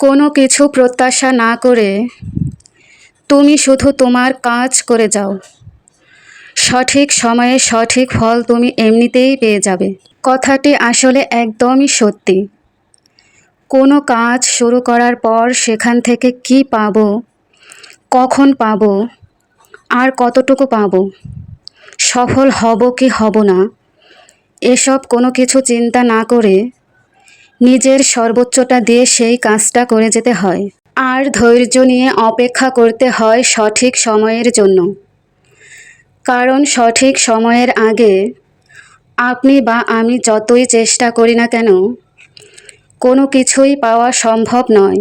কোনো কিছু প্রত্যাশা না করে তুমি শুধু তোমার কাজ করে যাও। সঠিক সময়ে সঠিক ফল তুমি এমনিতেই পেয়ে যাবে। কথাটি আসলে একদমই সত্যি। কোনো কাজ শুরু করার পর সেখান থেকে কি পাব, কখন পাবো, আর কতটুকু পাব, সফল হব কি হব না, এসব কোনো কিছু চিন্তা না করে নিজের সর্বোচ্চটা দিয়ে সেই কাজটা করে যেতে হয়। আর ধৈর্য নিয়ে অপেক্ষা করতে হয় সঠিক সময়ের জন্য। কারণ সঠিক সময়ের আগে আপনি বা আমি যতই চেষ্টা করি না কেন, কোনো কিছুই পাওয়া সম্ভব নয়।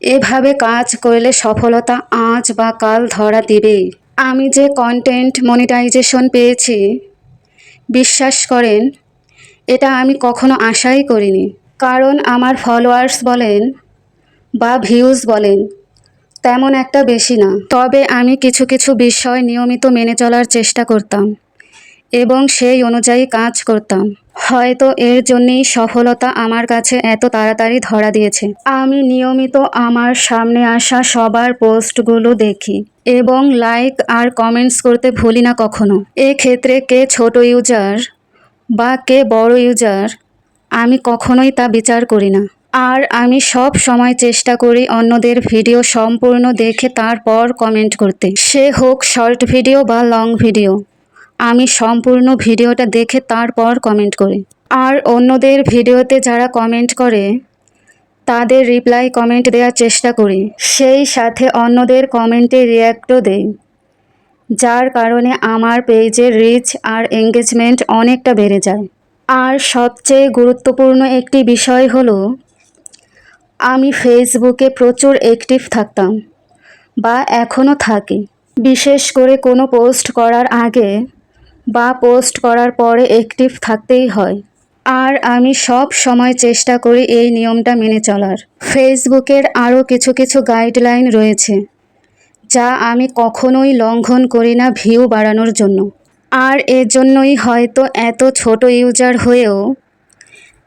এভাবে কাজ করলে সফলতা আজ বা কাল ধরা দিবেই। আমি যে কন্টেন্ট মনিটাইজেশন পেয়েছি, বিশ্বাস করেন এটা আমি কখনো আশাই করিনি। কারণ আমার ফলোয়ার্স বলেন বা ভিউজ বলেন, তেমন একটা বেশি না। তবে আমি কিছু কিছু বিষয় নিয়মিত মেনে চলার চেষ্টা করতাম এবং সেই অনুযায়ী কাজ করতাম। হয়তো এর জন্যেই সফলতা আমার কাছে এত তাড়াতাড়ি ধরা দিয়েছে। আমি নিয়মিত আমার সামনে আসা সবার পোস্টগুলো দেখি এবং লাইক আর কমেন্টস করতে ভুলি না কখনো। এক্ষেত্রে কে ছোট ইউজার বা কে বড় ইউজার, আমি কখনোই তা বিচার করি না। আর আমি সব সময় চেষ্টা করি অন্যদের ভিডিও সম্পূর্ণ দেখে তারপর কমেন্ট করতে। সে হোক শর্ট ভিডিও বা লং ভিডিও, আমি সম্পূর্ণ ভিডিওটা দেখে তারপর কমেন্ট করি। আর অন্যদের ভিডিওতে যারা কমেন্ট করে, তাদের রিপ্লাই কমেন্ট দেওয়ার চেষ্টা করি। সেই সাথে অন্যদের কমেন্টে রিয়্যাক্টও দেই। যার কারণে আমার পেজের রিচ আর এঙ্গেজমেন্ট অনেকটা বেড়ে যায়। আর সবচেয়ে গুরুত্বপূর্ণ একটি বিষয় হলো, আমি ফেসবুকে প্রচুর অ্যাক্টিভ থাকতাম বা এখনও থাকি। বিশেষ করে কোনো পোস্ট করার আগে বা পোস্ট করার পরে অ্যাক্টিভ থাকতেই হয়। আর আমি সব সময় চেষ্টা করি এই নিয়মটা মেনে চলার। ফেসবুকের আরও কিছু কিছু গাইডলাইন রয়েছে। যা আমি কখনোই লঙ্ঘন করি না ভিউ বাড়ানোর জন্য। আর এর জন্যই হয়তো এত ছোট ইউজার হয়েও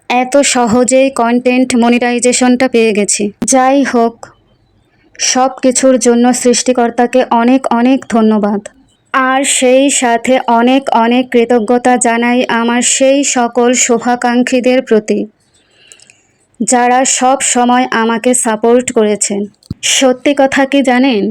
এত সহজেই কন্টেন্ট মনিটাইজেশনটা পেয়ে গেছি। যাই হোক সব কিছুর জন্য সৃষ্টিকর্তাকে অনেক অনেক ধন্যবাদ। আর সেই সাথে অনেক অনেক কৃতজ্ঞতা জানাই আমার সেই সকল শুভাকাঙ্ক্ষীদের প্রতি, যারা সব সময় আমাকে সাপোর্ট করেছেন। সত্যি কথা কি জানেন?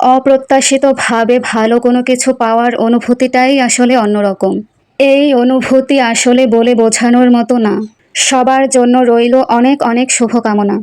অপ্রত্যাশিতভাবে ভালো কোনো কিছু পাওয়ার অনুভূতিটাই আসলে অন্যরকম। এই অনুভূতি আসলে বলে বোঝানোর মতো না। সবার জন্য রইল অনেক অনেক শুভকামনা।